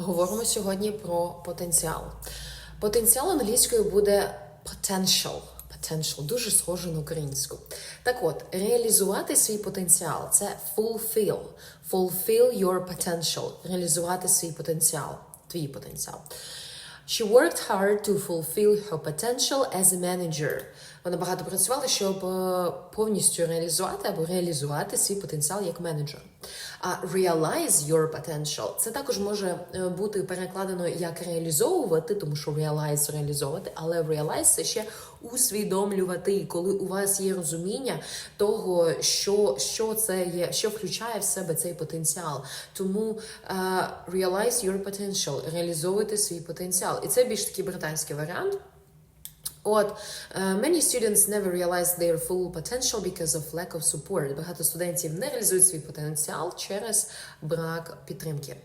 Говоримо сьогодні про потенціал. Потенціал англійською буде potential. Potential, дуже схоже на українську. Так от, реалізувати свій потенціал це fulfill. Fulfill your potential. Реалізувати свій потенціал, твій потенціал. She worked hard to fulfill her potential as a manager. Вона багато працювала, щоб е, повністю реалізувати або реалізувати свій потенціал як менеджер. А realize your potential це також може е, бути перекладено як реалізовувати, тому що realize реалізовувати, але realize це ще усвідомлювати, коли у вас є розуміння того, що, що це є, що включає в себе цей потенціал. Тому е, realize your potential, реалізовуйте свій потенціал. І це більш такий британський варіант. От е, many students never realize their full potential because of lack of support. Багато студентів не реалізують свій потенціал через брак підтримки.